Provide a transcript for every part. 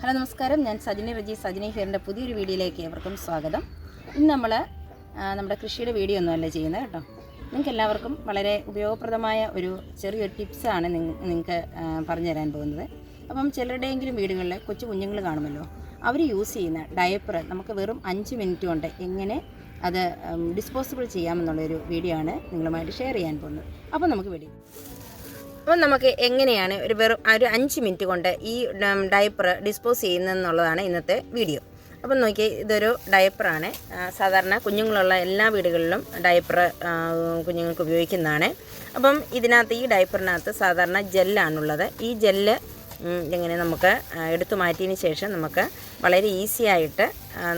Hello നമസ്കാരം. ഞാൻ സജിനി റജി സജിനി ഹെയറിന്റെ പുതിയൊരു വീഡിയോയിലേക്ക് ഏവർക്കും സ്വാഗതം. ഇന്ന് നമ്മൾ നമ്മുടെ കൃഷിയുടെ വീഡിയോ ഒന്നുമല്ല ചെയ്യുന്നത് കേട്ടോ. നിങ്ങൾക്ക് എല്ലാവർക്കും വളരെ ഉപയോഗപ്രദമായ ഒരു ചെറിയൊരു ടിപ്സാണ് നിങ്ങൾക്ക് പറഞ്ഞു തരാൻ പോകുന്നത്. അപ്പം ചിലരുടെയെങ്കിലും വീടുകളിൽ കൊച്ചു കുഞ്ഞുങ്ങൾ കാണുമല്ലോ അവർ യൂസ് ചെയ്യുന്ന ഡയപ്പർ നമുക്ക് വെറും അഞ്ച് മിനിറ്റ് കൊണ്ട് എങ്ങനെ അത് ഡിസ്പോസിബിൾ ചെയ്യാമെന്നുള്ളൊരു വീഡിയോ ആണ് നിങ്ങളുമായിട്ട് ഷെയർ ചെയ്യാൻ പോകുന്നത്. അപ്പോൾ നമുക്ക് വീഡിയോ അപ്പം നമുക്ക് എങ്ങനെയാണ് ഒരു വെറും ഒരു അഞ്ച് മിനിറ്റ് കൊണ്ട് ഈ ഡയപ്പർ ഡിസ്പോസ് ചെയ്യുന്നതെന്നുള്ളതാണ് ഇന്നത്തെ വീഡിയോ അപ്പം നോക്കി ഇതൊരു ഡയപ്പറാണ് സാധാരണ കുഞ്ഞുങ്ങളുള്ള എല്ലാ വീടുകളിലും ഡയപ്പർ കുഞ്ഞുങ്ങൾക്ക് ഉപയോഗിക്കുന്നതാണ്. അപ്പം ഇതിനകത്ത് ഈ ഡയപ്പറിനകത്ത് സാധാരണ ജെല്ലാണുള്ളത് ഈ ജെല്ല് ഇങ്ങനെ നമുക്ക് എടുത്തു മാറ്റിയതിന് ശേഷം നമുക്ക് വളരെ ഈസി ആയിട്ട്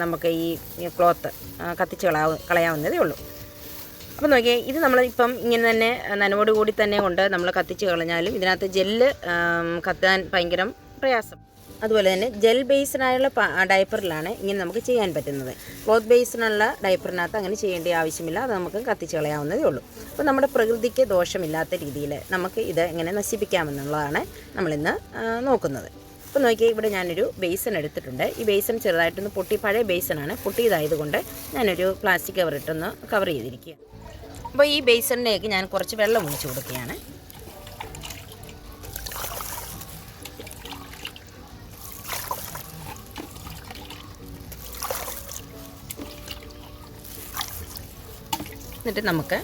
നമുക്ക് ഈ ക്ലോത്ത് കത്തിച്ച് കളയാവ കളയാവുന്നതേ ഉള്ളൂ. അപ്പോൾ നോക്കിയേ ഇത് നമ്മൾ ഇപ്പം ഇങ്ങനെ തന്നെ നനവോട് കൂടി തന്നെ കൊണ്ട് നമ്മൾ കത്തിച്ച് കളഞ്ഞാലും ഇതിനകത്ത് ജെല്ല് കത്താൻ ഭയങ്കര പ്രയാസം. അതുപോലെ തന്നെ ജെൽ ബേസ്ഡായുള്ള ഡയപ്പറിലാണ് ഇങ്ങനെ നമുക്ക് ചെയ്യാൻ പറ്റുന്നത്. ക്ലോത്ത് ബേസ്ഡിനുള്ള ഡയപ്പറിനകത്ത് അങ്ങനെ ചെയ്യേണ്ട ആവശ്യമില്ല അത് നമുക്ക് കത്തിച്ച് കളയാവുന്നതേ ഉള്ളൂ. അപ്പോൾ നമ്മുടെ പ്രകൃതിക്ക് ദോഷമില്ലാത്ത രീതിയിൽ നമുക്ക് ഇത് എങ്ങനെ നശിപ്പിക്കാമെന്നുള്ളതാണ് നമ്മളിന്ന് നോക്കുന്നത്. അപ്പോൾ നോക്കിയാൽ ഇവിടെ ഞാനൊരു ബേസൺ എടുത്തിട്ടുണ്ട്. ഈ ബേസൺ ചെറുതായിട്ടൊന്ന് പൊട്ടി പഴയ ബേസണാണ് പൊട്ടിയതായതുകൊണ്ട് ഞാനൊരു പ്ലാസ്റ്റിക് കവർ ഇട്ടൊന്ന് കവർ ചെയ്തിരിക്കുക അപ്പോൾ ഈ ബേസണിലേക്ക് ഞാൻ കുറച്ച് വെള്ളം ഒഴിച്ചു കൊടുക്കുകയാണ്. എന്നിട്ട് നമുക്ക്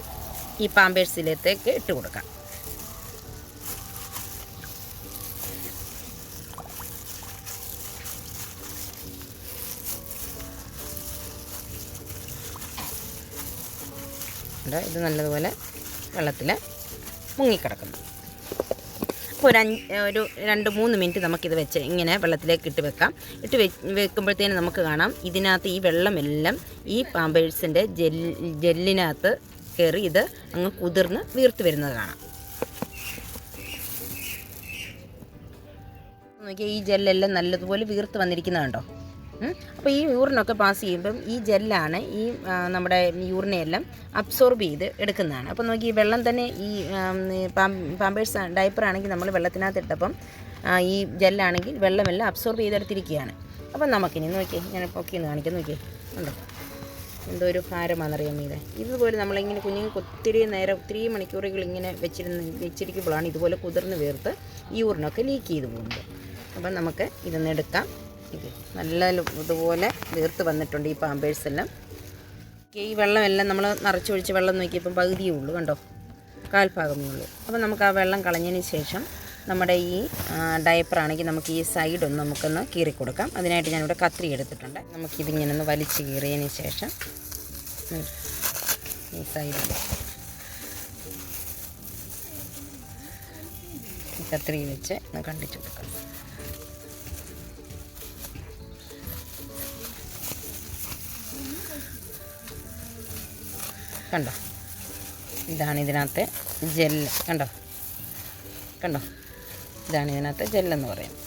ഈ പാമ്പേഴ്സിലേക്ക് ഇട്ട് കൊടുക്കാം. ഉണ്ട് ഇത് നല്ലതുപോലെ വെള്ളത്തിൽ മുങ്ങിക്കിടക്കുന്നു. അപ്പോൾ ഒരു അഞ്ച് ഒരു രണ്ട് മൂന്ന് മിനിറ്റ് നമുക്കിത് വെച്ച് ഇങ്ങനെ വെള്ളത്തിലേക്ക് ഇട്ട് വെക്കാം. ഇട്ട് വെക്കുമ്പോഴത്തേന് നമുക്ക് കാണാം ഇതിനകത്ത് ഈ വെള്ളമെല്ലാം ഈ പാമ്പേഴ്സിന്റെ ജെൽ ജെല്ലിനകത്ത് കയറി ഇത് അങ്ങ് കുതിർന്ന് വീർത്ത് വരുന്നത് കാണാം. നോക്കിയാൽ ഈ ജെല്ലെല്ലാം നല്ലതുപോലെ വീർത്ത് വന്നിരിക്കുന്നത് കണ്ടോ? അപ്പോൾ ഈ യൂറിനൊക്കെ പാസ് ചെയ്യുമ്പം ഈ ജെല്ലാണ് ഈ നമ്മുടെ യൂറിനെയെല്ലാം അബ്സോർബ് ചെയ്ത് എടുക്കുന്നതാണ്. അപ്പോൾ നോക്കി ഈ വെള്ളം തന്നെ ഈ പാമ്പേഴ്സ് ഡയപ്പർ ആണെങ്കിൽ നമ്മൾ വെള്ളത്തിനകത്ത് ഇട്ടപ്പം ഈ ജെല്ലാണെങ്കിൽ വെള്ളമെല്ലാം അബ്സോർബ് ചെയ്തെടുത്തിരിക്കുകയാണ്. അപ്പം നമുക്കിനി നോക്കി ഞാൻ പൊക്കിന്ന് കാണിക്കാം. നോക്കി ഉണ്ടോ എന്തോ ഒരു ഭാരമാണെന്നറിയാം ഇത് ഇതുപോലെ നമ്മളിങ്ങനെ കുഞ്ഞുങ്ങൾക്ക് ഒത്തിരി നേരം ഒത്തിരി മണിക്കൂറുകൾ ഇങ്ങനെ വെച്ചിരുന്ന് വെച്ചിരിക്കുമ്പോഴാണ് ഇതുപോലെ കുതിർന്ന് വീർത്ത് ഈ ഊറിനൊക്കെ ലീക്ക് ചെയ്ത് പോകുന്നത്. അപ്പം നമുക്ക് ഇതൊന്ന് എടുക്കാം. നല്ല ഇതുപോലെ വീർത്ത് വന്നിട്ടുണ്ട് ഈ പാമ്പേഴ്സ് എല്ലാം. ഈ വെള്ളമെല്ലാം നമ്മൾ നിറച്ചൊഴിച്ച് വെള്ളം നോക്കിയപ്പം പകുതിയേ ഉള്ളൂ കണ്ടോ? കാൽഭാഗമേ ഉള്ളൂ. അപ്പോൾ നമുക്ക് ആ വെള്ളം കളഞ്ഞതിന് ശേഷം നമ്മുടെ ഈ ഡയപ്പറാണെങ്കിൽ നമുക്ക് ഈ സൈഡ് ഒന്ന് നമുക്കൊന്ന് കീറി കൊടുക്കാം. അതിനായിട്ട് ഞാനിവിടെ കത്രി എടുത്തിട്ടുണ്ട്. നമുക്കിതിങ്ങനെ ഒന്ന് വലിച്ച് കീറിയതിന് ശേഷം ഈ സൈഡിൽ കത്രി വെച്ച് കണ്ടിച്ചു കൊടുക്കാം. കണ്ടോ? ഇതാണ് ഇതിനകത്തെ ജെല്ല് കണ്ടോ? കണ്ടോ? ഇതാണ് ഇതിനകത്തെ ജെല്ലെന്ന് പറയുന്നത്?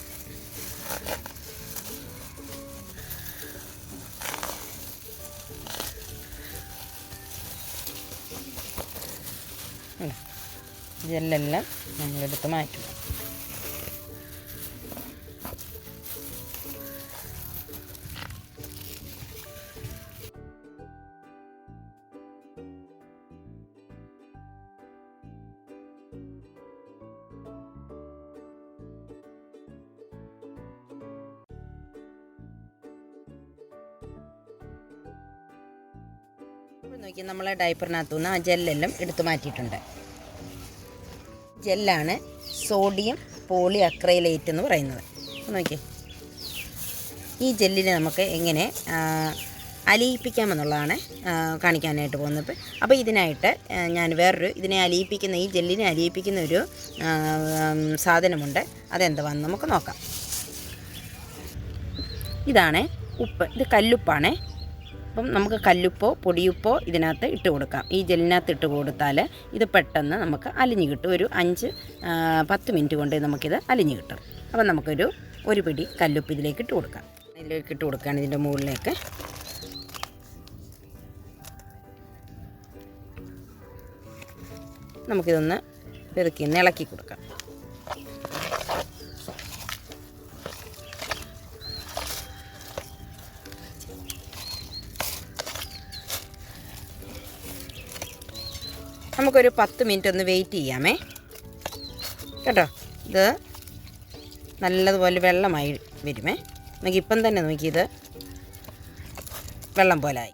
ജെല്ലെല്ലാം നമ്മളെടുത്ത് മാറ്റുക ഇപ്പോൾ നോക്കി നമ്മൾ ഡയപ്പറിനകത്തു നിന്ന് ആ ജെല്ലെല്ലാം എടുത്തു മാറ്റിയിട്ടുണ്ട്. ജെല്ലാണ് സോഡിയം പോളി അക്രൈലേറ്റ് എന്ന് പറയുന്നത്. നോക്കിയേ. നോക്കി ഈ ജെല്ലിനെ നമുക്ക് എങ്ങനെ അലിയിപ്പിക്കാമെന്നുള്ളതാണ് കാണിക്കാനായിട്ട് പോകുന്നത്. അപ്പോൾ ഇതിനായിട്ട് ഞാൻ വേറൊരു ഇതിനെ അലിയിപ്പിക്കുന്ന ഈ ജെല്ലിനെ അലിയിപ്പിക്കുന്ന ഒരു സാധനമുണ്ട്. അതെന്തുവാന്ന് നമുക്ക് നോക്കാം. ഇതാണ് ഉപ്പ്. ഇത് കല്ലുപ്പാണേ. അപ്പം നമുക്ക് കല്ലുപ്പോ പൊടിയുപ്പോ ഇതിനകത്ത് ഇട്ട് കൊടുക്കാം. ഈ ജെല്ലിനകത്ത് ഇട്ട് കൊടുത്താൽ ഇത് പെട്ടെന്ന് നമുക്ക് അലിഞ്ഞു കിട്ടും. ഒരു അഞ്ച് പത്ത് മിനിറ്റ് കൊണ്ട് നമുക്കിത് അലിഞ്ഞു കിട്ടും. അപ്പം നമുക്കൊരു ഒരു പിടി കല്ലുപ്പ് ഇതിലേക്ക് ഇട്ട് കൊടുക്കാം. ഇതിലേക്ക് ഇട്ട് കൊടുക്കുകയാണ് ഇതിന്റെ മുകളിലേക്ക്. നമുക്കിതൊന്ന് പെറുക്കി ഇളക്കി കൊടുക്കാം. നമുക്കൊരു പത്ത് മിനിറ്റ് ഒന്ന് വെയിറ്റ് ചെയ്യാമേ. കേട്ടോ? ഇത് നല്ലതുപോലെ വെള്ളമായി വരുമേ. നമുക്ക് ഇപ്പം തന്നെ നോക്കിയത് വെള്ളം പോലെ ആയി.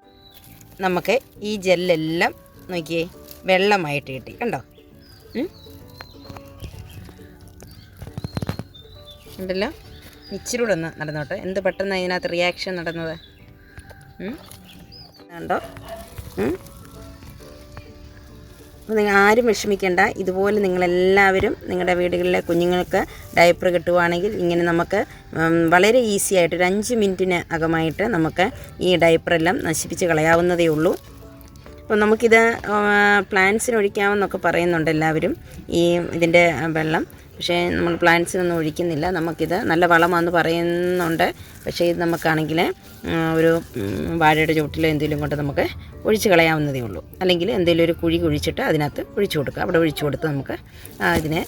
നമുക്ക് ഈ ജെല്ലെല്ലാം നോക്കിയേ വെള്ളമായിട്ട് കിട്ടി. കണ്ടോ? ഉണ്ടല്ലോ? ഇച്ചിരി കൂടെ ഒന്ന് നടന്നോട്ടെ. എന്ത് പെട്ടെന്ന് അതിനകത്ത് റിയാക്ഷൻ നടന്നത്? കണ്ടോ? അപ്പോൾ നിങ്ങൾ ആരും വിഷമിക്കേണ്ട. ഇതുപോലെ നിങ്ങളെല്ലാവരും നിങ്ങളുടെ വീടുകളിലെ കുഞ്ഞുങ്ങൾക്ക് ഡയപ്പർ കിട്ടുവാണെങ്കിൽ ഇങ്ങനെ നമുക്ക് വളരെ ഈസി ആയിട്ട് ഒരു അഞ്ച് മിനിറ്റിന് അകമായിട്ട് നമുക്ക് ഈ ഡയപ്പറെല്ലാം നശിപ്പിച്ച് കളയാവുന്നതേ ഉള്ളൂ. അപ്പോൾ നമുക്കിത് പ്ലാന്റ്സിന് ഒഴിക്കാമെന്നൊക്കെ പറയുന്നുണ്ട് എല്ലാവരും. ഈ ഇതിന്റെ വെള്ളം. പക്ഷേ നമ്മൾ പ്ലാന്റ്സിനൊന്നും ഒഴിക്കുന്നില്ല. നമുക്കിത് നല്ല വളമാണെന്ന് പറയുന്നുണ്ട്. പക്ഷേ ഇത് നമുക്കാണെങ്കിൽ ഒരു വാഴയുടെ ചുവട്ടിലോ എന്തെങ്കിലും കൊണ്ട് നമുക്ക് ഒഴിച്ച് കളയാവുന്നതേ ഉള്ളൂ. അല്ലെങ്കിൽ എന്തെങ്കിലും ഒരു കുഴി കുഴിച്ചിട്ട് അതിനകത്ത് ഒഴിച്ചു കൊടുക്കുക. അവിടെ ഒഴിച്ചു കൊടുത്ത് നമുക്ക് ഇതിനെ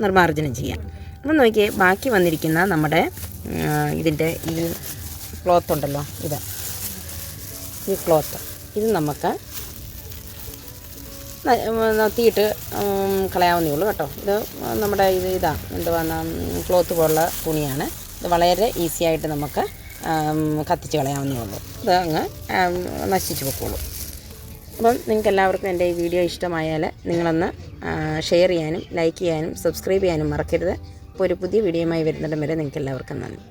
നിർമ്മാർജനം ചെയ്യാം. അപ്പം നോക്കിയേ ബാക്കി വന്നിരിക്കുന്ന നമ്മുടെ ഇതിന്റെ ഈ ക്ലോത്ത് ഉണ്ടല്ലോ ഇത്. ഈ ക്ലോത്ത്. ഇത് നമുക്ക് തീയിട്ട് കളയാവുന്നേ ഉള്ളൂ കേട്ടോ. ഇത് നമ്മുടെ ഇത് ഇതാ എന്തുവാ ക്ലോത്ത് പോലുള്ള തുണിയാണ്. ഇത് വളരെ ഈസി ആയിട്ട് നമുക്ക് കത്തിച്ച് കളയാവുന്നേ ഉള്ളൂ. ഇത് അങ്ങ് നശിച്ചു പൊക്കോളൂ. അപ്പം നിങ്ങൾക്ക് എല്ലാവർക്കും എന്റെ ഈ വീഡിയോ ഇഷ്ടമായാൽ നിങ്ങളൊന്ന് ഷെയർ ചെയ്യാനും ലൈക്ക് ചെയ്യാനും സബ്സ്ക്രൈബ് ചെയ്യാനും മറക്കരുത്. അപ്പോൾ ഒരു പുതിയ വീഡിയോയുമായി വരുന്നിടം വരെ നിങ്ങൾക്ക് എല്ലാവർക്കും നന്ദി.